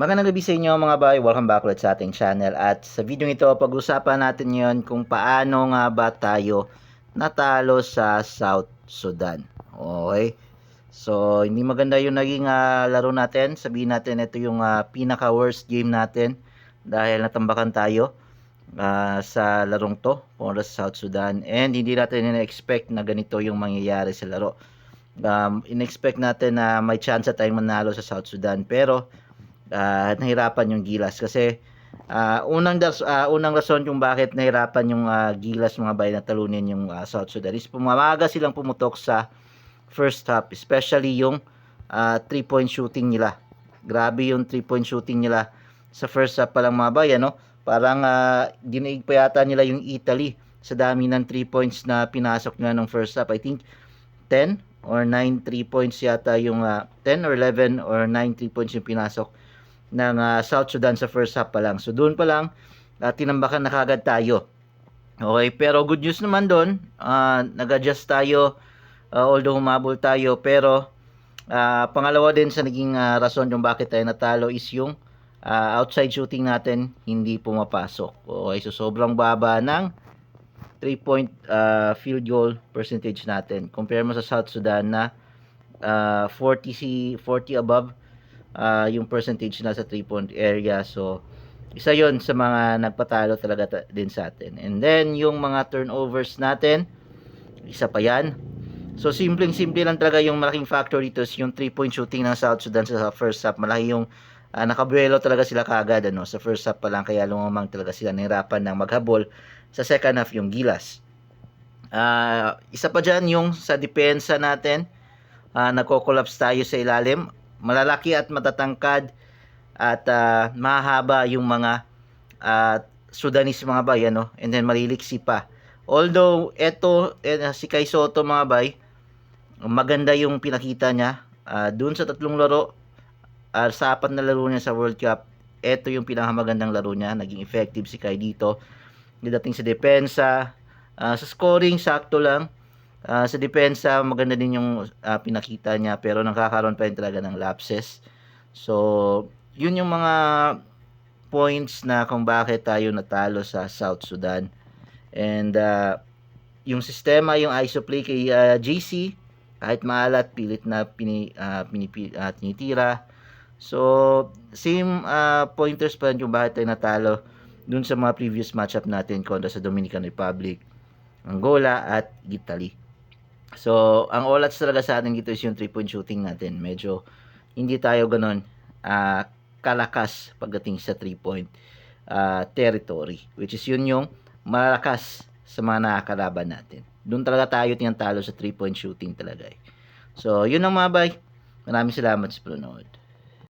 Magandang gabi sa inyo mga bay, welcome back ulit sa ating channel at sa video ito pag-usapan natin yon kung paano nga ba tayo natalo sa South Sudan. Okay? So, hindi maganda yung naging ah, laro natin. Sabihin natin ito yung ah, pinaka-worst game natin dahil natambakan tayo ah, sa larong to para sa South Sudan and hindi natin ina-expect na ganito yung mangyayari sa laro. Um, in-expect natin na may chance tayong manalo sa South Sudan pero ah, nahirapan yung Gilas. Kasi ah, unang das, ah, unang rason kung bakit nahirapan yung ah, Gilas mga bayan na talunin yung ah, South Sudan is pumamaga silang pumutok sa first half especially yung ah, three point shooting nila. Grabe yung three point shooting nila sa first half pa lang mga bayan no? Parang uh, dinaig pa yata nila yung Italy sa dami ng 3 points na pinasok nila nung first half. I think 10 or 9 3 points yata yung ah, 10 or 11 or 9 3 points yung pinasok ng ah, South Sudan sa first half pa lang. So doon pa lang uh, tinambakan na kagad tayo. Okay, pero good news naman doon, ah, nag-adjust tayo ah, although humabol tayo pero ah, pangalawa din sa naging ah, rason yung bakit tayo natalo is yung ah, outside shooting natin hindi pumapasok. Okay, so sobrang baba ng 3 point ah, field goal percentage natin. Compare mo sa South Sudan na ah, 40 si 40 above ah, yung percentage na sa 3 point area. So isa yon sa mga nagpatalo talaga ta- din sa atin. And then yung mga turnovers natin, isa pa yan. So simpleng-simple lang talaga yung malaking factor dito is yung 3 point shooting ng South Sudan sa first half. Malaki yung uh, nakabuelo talaga sila kagad ano, sa first half pa lang kaya lumamang talaga sila nahirapan ng maghabol sa second half yung Gilas. Ah, isa pa dyan yung sa depensa natin, uh, nagko-collapse tayo sa ilalim. Malalaki at matatangkad at ah, mahaba yung mga ah, Sudanese mga bay, ano? And then maliliksi pa. Although, eto, eh, si Kai Soto mga bay, maganda yung pinakita niya. Ah, dun sa tatlong laro, ah, sa apat na laro niya sa World Cup, eto yung pinakamagandang laro niya. Naging effective si Kai dito. Dating sa depensa, ah, sa scoring, sakto lang. Ah, sa depensa, maganda din yung ah, pinakita niya pero nakakaroon pa rin talaga ng lapses. So, yun yung mga points na kung bakit tayo natalo sa South Sudan. And ah, yung sistema, yung ISO play kay ah, JC, kahit maalat, pilit na pini, ah, pinipi, ah, tinitira. So, same ah, pointers pa rin kung bakit tayo natalo dun sa mga previous matchup natin kontra sa Dominican Republic, Angola at Italy. So, ang olats talaga sa atin dito is yung 3-point shooting natin. Medyo hindi tayo ganun ah, kalakas pagdating sa 3-point ah, territory. Which is yun yung malakas sa mga nakakalaban natin. Doon talaga tayo tinatalo sa 3-point shooting talaga eh. So, yun ang mga bay. Maraming salamat sa panonood.